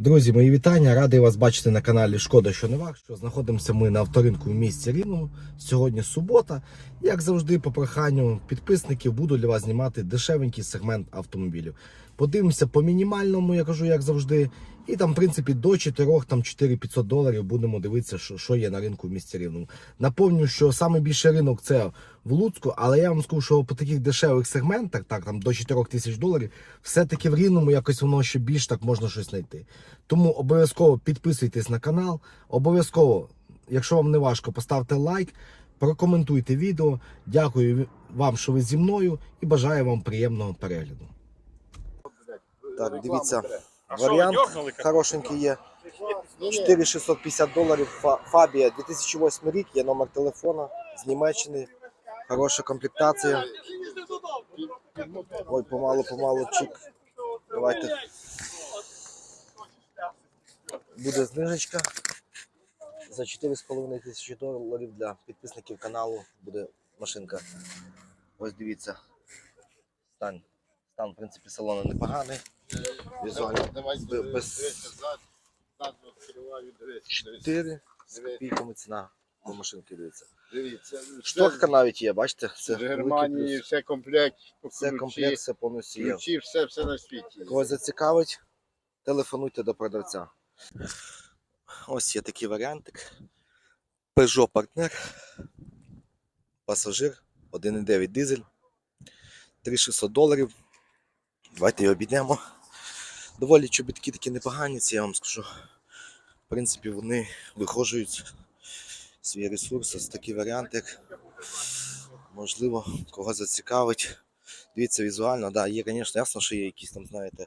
Друзі, мої вітання. Радий вас бачити на каналі Шкода, що не вах. Що знаходимося ми на авторинку в місті Рівному. Сьогодні субота. Як завжди, по проханню підписників буду для вас знімати дешевенький сегмент автомобілів. Подивимося по мінімальному, я кажу, як завжди. І там, в принципі, до 4, там 4-500 доларів будемо дивитися, що, що є на ринку в місті Рівному. Напомню, що найбільший ринок це в Луцьку, але я вам скажу, що по таких дешевих сегментах, так там до 4 тисяч доларів, все-таки в Рівному якось воно ще більш так можна щось знайти. Тому обов'язково підписуйтесь на канал. Обов'язково, якщо вам не важко, поставте лайк, прокоментуйте відео. Дякую вам, що ви зі мною, і бажаю вам приємного перегляду. Так, дивіться, варіант хорошенький є. 4650 доларів Фабія 2008 рік, є номер телефона з Німеччини. Хороша комплектація. Ой, помалу, помалу, чик. Давайте. Буде знижечка. За 4,5 тисячі доларів для підписників каналу буде машинка. Ось дивіться. Стан. Стан, в принципі, салону непоганий. Візуально Давай, без-. 4 з копійками ціна по машинки дивиться. Дивіться, Шторка навіть є, бачите? Це в Германії все комплект, Все ключі, комплект, все повністю є. ключі, все, все на світі. Когось зацікавить, телефонуйте до продавця. Ось є такий варіантик. Peugeot партнер. Пасажир 1,9 дизель. 3600 доларів. Давайте його обійдемо. Доволі чобітки такі непогані, ці я вам скажу. В принципі, вони виходжують свій ресурс. Ось такий варіант, як можливо, кого зацікавить. Дивіться візуально, да, є, звісно, ясно, що є якісь там, знаєте,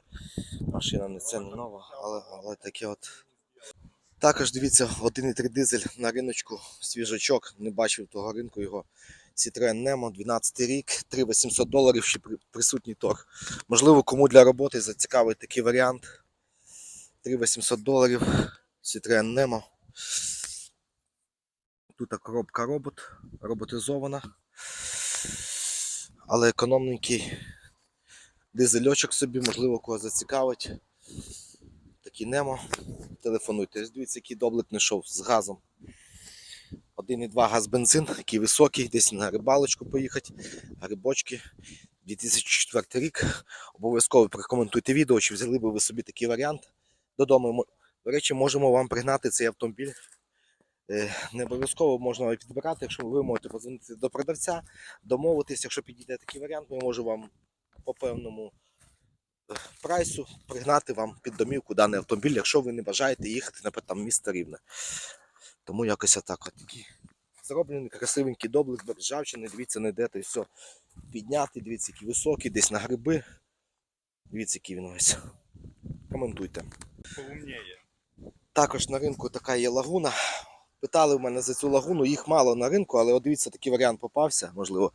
машина не це не нова, але, але таке от. Також дивіться, 1,3 дизель на риночку, свіжачок, не бачив того ринку його. Citroen Nemo, 12 рік, 3800 доларів, ще присутній торг. Можливо, кому для роботи зацікавить такий варіант. 3800 доларів, Citroen Nemo. Тут коробка робот, роботизована. Але економненький дизельочок собі, можливо, кого зацікавить. Такий Немо. Телефонуйте. Дивіться, який доблик не йшов з газом. 1,2 газ бензин, який високий, десь на рибалочку поїхати. Грибочки. 2004 рік. Обов'язково прокоментуйте відео, чи взяли би ви собі такий варіант додому. До речі, можемо вам пригнати цей автомобіль. Е, Не обов'язково можна підбирати, якщо ви можете подзвонити до продавця, домовитись, якщо підійде такий варіант, ми можемо вам по певному е, прайсу пригнати вам під домівку даний автомобіль, якщо ви не бажаєте їхати, наприклад, там, місто Рівне. Тому якось отак. От такий зроблений красивенький доблик ржавчини, дивіться, не йде, то й все. Піднятий, дивіться, який високий, десь на гриби. Дивіться, який він ось. Коментуйте. Поумніє. Також на ринку така є лагуна. Питали в мене за цю лагуну, їх мало на ринку, але от дивіться, такий варіант попався, можливо.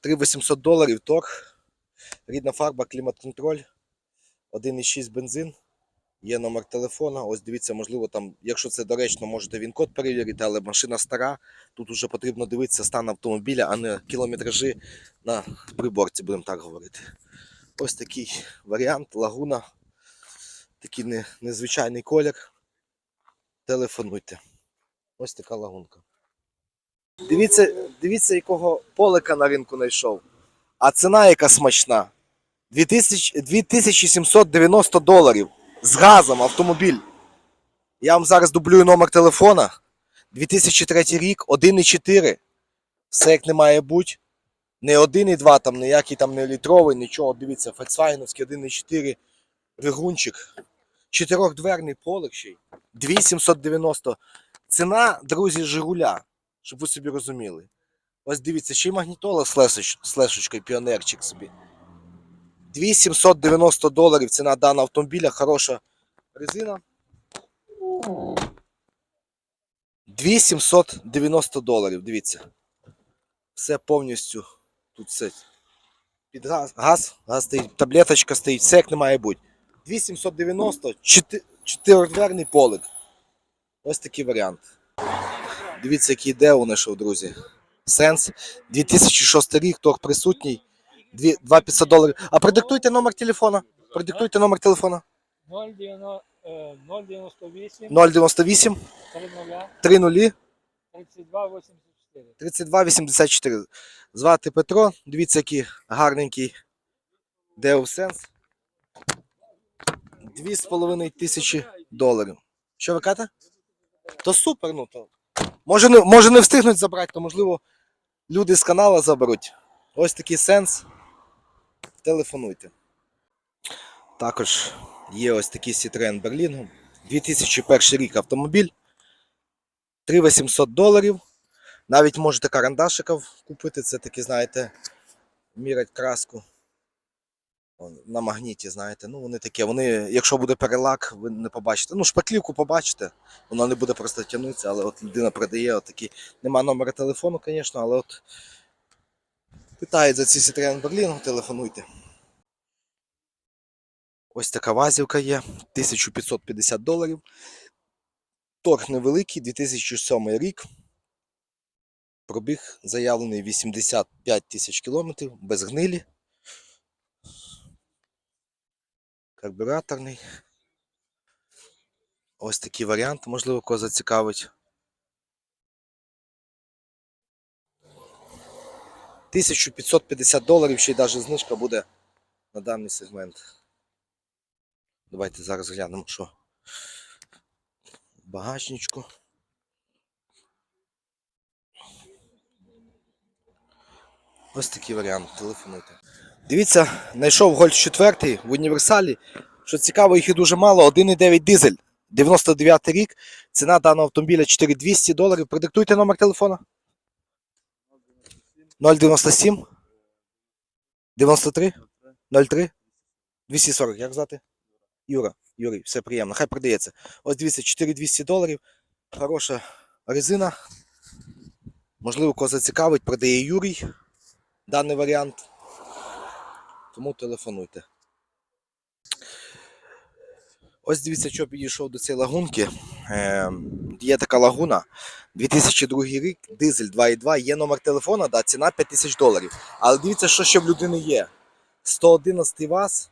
3800 доларів торг. Рідна фарба, клімат-контроль, 1,6 бензин. Є номер телефона. Ось дивіться, можливо, там, якщо це доречно, можете він код перевірити, але машина стара. Тут вже потрібно дивитися стан автомобіля, а не кілометражі на приборці, будемо так говорити. Ось такий варіант, лагуна. Такий не, незвичайний колір телефонуйте. Ось така лагунка. Дивіться, дивіться, якого полика на ринку знайшов. А ціна яка смачна. 2790 доларів. З газом автомобіль. Я вам зараз дублюю номер телефона. 2003 рік, 1,4. Все як не має бути. Не 1,2, там ніякий там не літровий, нічого. Дивіться, Volkswagen 1,4 двигунчик. Чотирьохдверний полик ще й. 2790. Ціна, друзі, Жигуля, щоб ви собі розуміли. Ось дивіться, ще й магнітола з лесочкою, піонерчик собі. 2790 доларів ціна даного автомобіля, хороша резина. 2790 доларів, дивіться. Все повністю тут все. Під газ, газ, газ стоїть, таблеточка стоїть, все як не має бути. 2790, чотир- чотиридверний полик. Ось такий варіант. Дивіться, який де у знайшов, друзі. Сенс. 2006 рік, торг присутній. 2500 доларів. А продиктуйте номер телефона. Продиктуйте номер телефона. 090 Е, 098 098 30 30 32 84. 32 84. Звати Петро. Дивіться, який гарненький Дві з половиною тисячі доларів. Що ви кажете? То супер, ну то. Може не, може не встигнуть забрати, то можливо люди з каналу заберуть. Ось такий сенс. Телефонуйте. Також є ось такий Citroen Berlingo. 2001 рік автомобіль. 3800 доларів. Навіть можете карандашиків купити, це такі, знаєте, мірять краску. На магніті, знаєте. Ну, вони такі, вони, якщо буде перелак, ви не побачите. Ну, шпаклівку побачите, воно не буде просто тягнутися, але от людина продає отакі. Нема номера телефону, звісно, але от питають за ці Citroen Berlin, телефонуйте. Ось така вазівка є, 1550 доларів. Торг невеликий, 2007 рік. Пробіг заявлений 85 тисяч кілометрів, без гнилі. Карбюраторний. Ось такий варіант, можливо, кого зацікавить. 1550 доларів, ще й навіть знижка буде на даний сегмент. Давайте зараз глянемо, що багажничку. Ось такий варіант, телефонуйте. Дивіться, знайшов Гольф 4 в універсалі. Що цікаво, їх і дуже мало. 1,9 дизель. 99 рік. Ціна даного автомобіля 4200 доларів. Продиктуйте номер телефона. 097 93 03 240. Як звати? Юра. Юрій, все приємно. Хай продається. Ось дивіться, 4200 доларів. Хороша резина. Можливо, кого зацікавить, продає Юрій даний варіант. Тому телефонуйте. Ось дивіться, що підійшов до цієї лагунки. Е, є така лагуна. 2002 рік, дизель 2.2, є номер телефона, да, ціна 5000 доларів. Але дивіться, що ще в людини є. 111 ВАЗ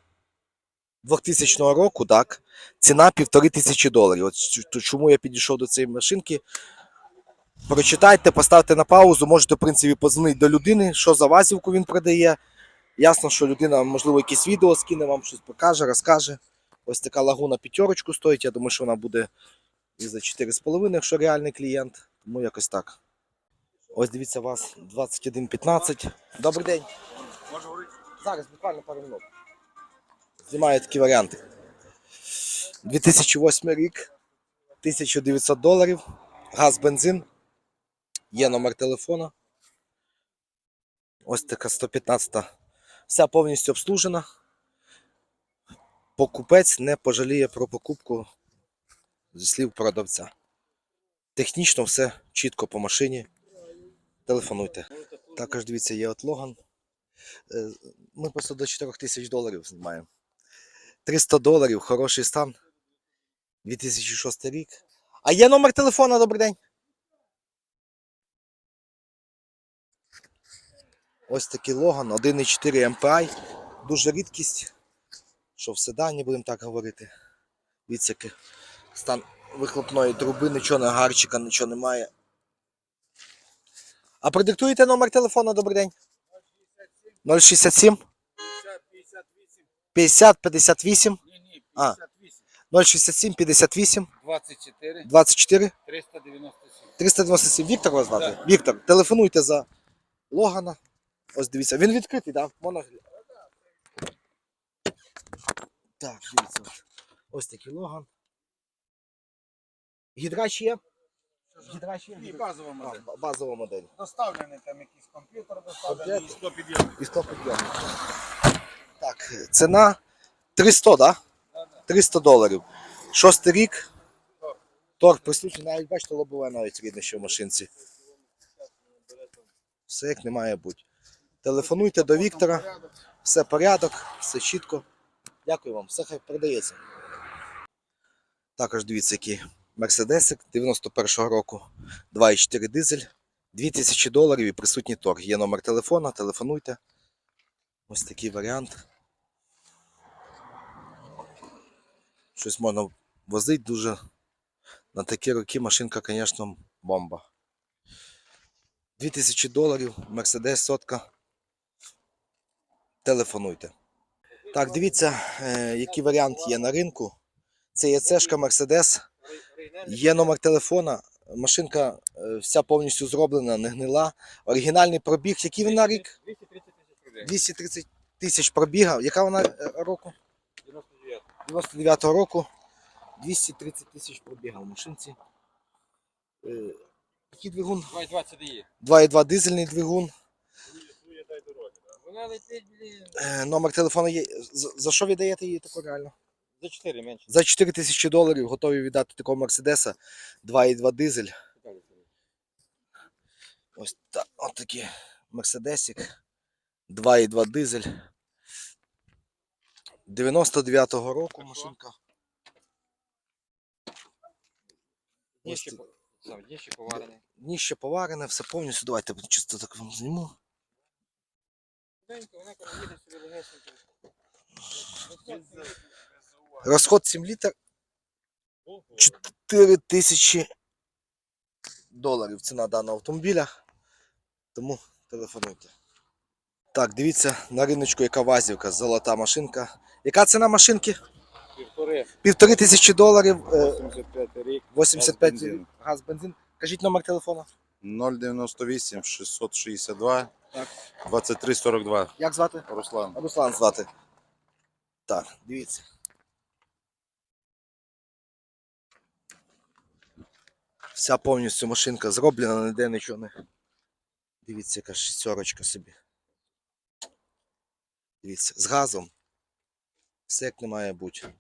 2000 року, так, ціна 1500 доларів. От чому я підійшов до цієї машинки. Прочитайте, поставте на паузу, можете, в принципі, подзвонити до людини, що за вазівку він продає. Ясно, що людина, можливо, якесь відео скине, вам щось покаже, розкаже. Ось така лагуна п'ятерочку стоїть. Я думаю, що вона буде і за 4,5, якщо реальний клієнт. Тому якось так. Ось дивіться вас 2115. Добрий день. Зараз буквально пару минут. Знімаю такі варіанти. 2008 рік, 1900 доларів, газ, бензин, є номер телефона. Ось така 115. Вся повністю обслужена. Покупець не пожаліє про покупку зі слів продавця. Технічно все чітко по машині. Телефонуйте. Також дивіться, є от Логан. Е, Ми просто до 4 тисяч доларів знімаємо. 300 доларів, хороший стан. 2006 рік. А є номер телефона, добрий день. Ось такий Логан, 1,4 MPI. Дуже рідкість. Що в седані, будемо так говорити. Який стан вихлопної труби, нічого не гарчика, нічого немає. А продиктуєте номер телефона, добрий день. 067 50 58 Ні, ні, А. 067 58 24, 24 397. 397. Віктор вас звати? Віктор, телефонуйте за Логана. Ось дивіться, він відкритий, так? Да? Можна... Так, дивіться. Ось, такий Логан. Гідрач є? Гідрач є? Ні, базова А, модель. ба- базова модель. Доставлений там якийсь комп'ютер, доставлений і 100 підйомів. І 100 підйомів. Так, ціна 300, да? 300 доларів. Шостий рік. Торг присутній, навіть бачите, лобове навіть рідне, що в машинці. Все як не має бути. Телефонуйте до Віктора, все порядок, все чітко. Дякую вам, все хай передається. Також дивіться, який Мерседесик 91-го року, 2,4 дизель, 2000 доларів і присутній торг. Є номер телефона, телефонуйте. Ось такий варіант. Щось можна возить дуже на такі роки машинка, звісно, бомба. 2000 доларів, Мерседес сотка. Телефонуйте. Так, дивіться, е, який варіант є на ринку. Це є цешка Мерседес. Є номер телефона. Машинка е, вся повністю зроблена, не гнила. Оригінальний пробіг. Який вона рік? 230 тисяч людей. 230 тисяч пробіга. Яка вона е, року? 99. 99-го року. 230 тисяч пробіга в машинці. Який двигун? 2,2 дизельний двигун. Летить, блін. Е, Номер телефону є. За, за що віддаєте її таку реально? За 4 менше. За 4 тисячі доларів готові віддати такого Мерседеса 2,2 дизель. Ось так, от такий Мерседесик. 2,2 дизель. 99-го року машинка. Дніще поварене. Дніще поварене, все повністю. Давайте чисто так вам зніму. Вона коли їде собі легесенько. Розход 7 літр 4 тисячі доларів ціна даного автомобіля. Тому телефонуйте. Так, дивіться на риночку, яка вазівка, золота машинка. Яка ціна машинки? Півтори. Півтори тисячі доларів, е, 75 рік. 85 Газ, бензин. газ. Кажіть номер телефона. 098 662 Так. 23 42. Як звати? Руслан. Руслан звати. Так, дивіться. Вся повністю машинка зроблена, ніде нічого не. Дивіться, яка шістерочка собі. Дивіться, з газом. Все як не має бути.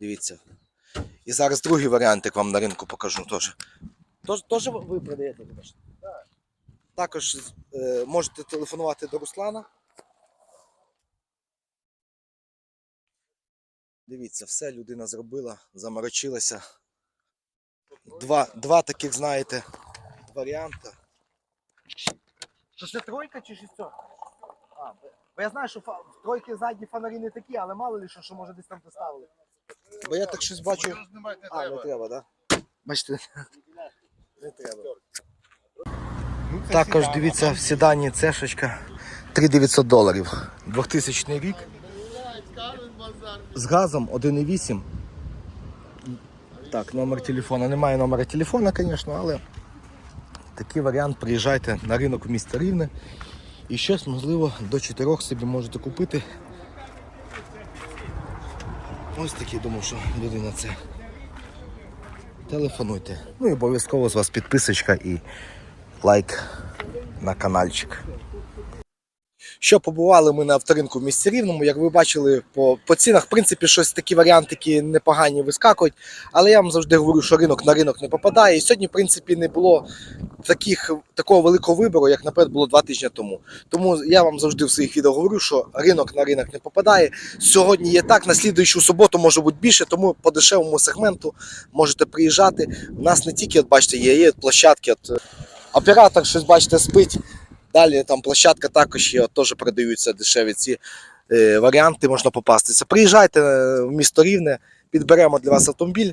Дивіться. І зараз другий варіантик вам на ринку покажу теж. Тож, теж ви- продаєте? Так. Також е, можете телефонувати до Руслана. Дивіться, все людина зробила, заморочилася. Два, два таких, знаєте, варіанти. Що це тройка чи шістерка? А, бо- я знаю, що фа- тройки задні фонарі не такі, але мало ли що, що може десь там поставили. Бо я так щось бачу. А, не треба. треба, так? Да? Бачите. Не треба. Також дивіться, в седані цешечка 3900 доларів. 2000 рік. З газом 1,8. Так, номер телефона. Немає номера телефона, звісно, але такий варіант. Приїжджайте на ринок в місто Рівне. І щось, можливо, до 4 собі можете купити. Ось такий думав, що людина це. Телефонуйте. Ну і обов'язково з вас підписочка і лайк на каналчик. Що побували ми на авторинку в місті Рівному, як ви бачили по, по цінах, в принципі, щось такі варіантики непогані вискакують. Але я вам завжди говорю, що ринок на ринок не попадає. І сьогодні, в принципі, не було таких, такого великого вибору, як, наприклад, було два тижні тому. Тому я вам завжди в своїх відео говорю, що ринок на ринок не попадає. Сьогодні є так, на слідуючу суботу може бути більше, тому по дешевому сегменту можете приїжджати. У нас не тільки, от бачите, є, є площадки. От, оператор щось бачите, спить. Далі там площадка також є, теж продаються дешеві ці е, варіанти, можна попастися. Приїжджайте е, в місто Рівне, підберемо для вас автомобіль.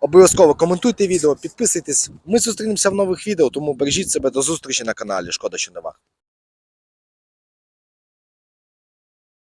Обов'язково коментуйте відео, підписуйтесь. Ми зустрінемося в нових відео, тому бережіть себе до зустрічі на каналі. Шкода, що не варто.